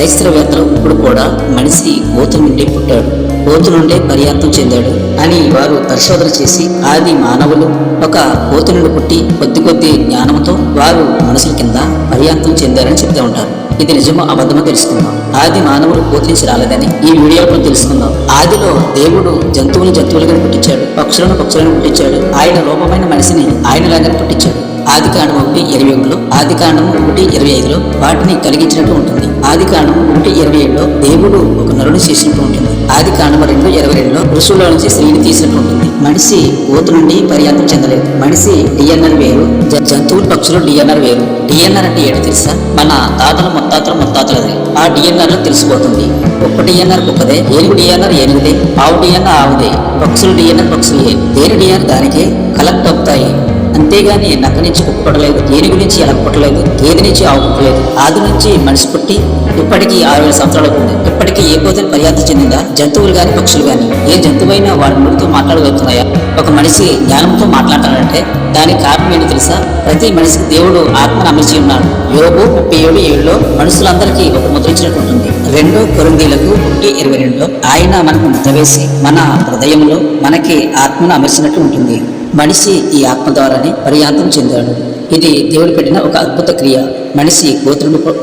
శాస్త్రవేత్తలు ఇప్పుడు కూడా మనిషి కోతు నుండి పుట్టాడు. కోతు నుండే పర్యాప్తం చెందాడు. అని వారు పరిశోధన చేసి ఆది మానవులు ఒక కోతు నుండి పుట్టి కొద్ది కొద్ది జ్ఞానంతో వారు మనుషుల కింద పర్యాప్తం చెందారని చెప్తూ ఉంటారు. ఇది నిజమో అబద్ధమో తెలుసుకుందాం. ఆది మానవులు పోతించి రాలేదని ఈ వీడియోలో తెలుసుకుందాం. ఆదిలో దేవుడు జంతువులను జంతువులుగా పుట్టించాడు. పక్షులను పక్షులను పుట్టించాడు. ఆయన రూపమైన మనిషిని ఆయనలాగానే పుట్టించాడు. ఆది కాండం ఇరవై ఒకటిలో ఆది కాండము ఒకటి ఇరవై ఐదులో వాటిని కలిగించినట్టు ఉంటుంది. ఆది కాండము ఒకటి ఇరవై ఏడులో దేవుడు ఒక నరుని చేసినట్టు ఉంటుంది. ఆది కాండము రెండు ఇరవై రెండులో పురుషుల్లో నుంచి స్త్రీని తీసినట్టు ఉంటుంది. మనిషి ఓతు నుండి పర్యాప్తం చెందలేదు. మనిషి డిఎన్ఆర్ వేరు జంతువులు పక్షులు డిఎన్ఆర్ వేరు. డిఎన్ఆర్ అంటే ఏంటో తెలుసా? మన తాతల ముత్తాతల ముత్తాతలది. ఆ డిఎన్ఆర్లో తెలిసిపోతుంది. ఒక్క డిఎన్ఆర్ కుక్కదే ఏనుగు డిఎన్ఆర్ ఏనుగుదే ఆవు డిఎన్ఆర్ ఆవుదే పక్షులు డిఎన్ఆర్ పక్షులే. దేని డిఎన్ఆర్ దానికే కలెక్ట్ అవుతాయి. అంతేగాని నక్క నుంచి కుప్పటలేదు పుట్టలేదు ఏనుగు నుంచి పుట్టలేదు గేదె నుంచి ఆవు పుట్టలేదు ఆది నుంచి మనిషి పుట్టి ఇప్పటికీ ఆరు వేల సంవత్సరాలు ఉంది. ఇప్పటికీ ఏ కోతని మర్యాద చెందిందా? జంతువులు గాని పక్షులు గాని ఏ జంతువైనా వాడి నోటితో మాట్లాడగలుగుతున్నాయా? ఒక మనిషి జ్ఞానంతో మాట్లాడాలంటే దానికి కారణం ఏంటో తెలుసా? ప్రతి మనిషికి దేవుడు ఆత్మను అమర్చి ఉన్నాడు. యోగు ముప్పై ఏడు ఏడులో మనుషులందరికీ ఒక ముద్రించినట్టు ఉంటుంది. రెండో కొరిందీలకు ఒకటి ఇరవై రెండులో ఆయన మనకు ముద్ర వేసి మన హృదయంలో మనకి ఆత్మను అమర్చినట్టు ఉంటుంది. మనిషి ఈ ఆత్మ ద్వారానే పర్యాంతం చెందాడు. ఇది దేవుడు పెట్టిన ఒక అద్భుత క్రియ. మనిషి కోతులను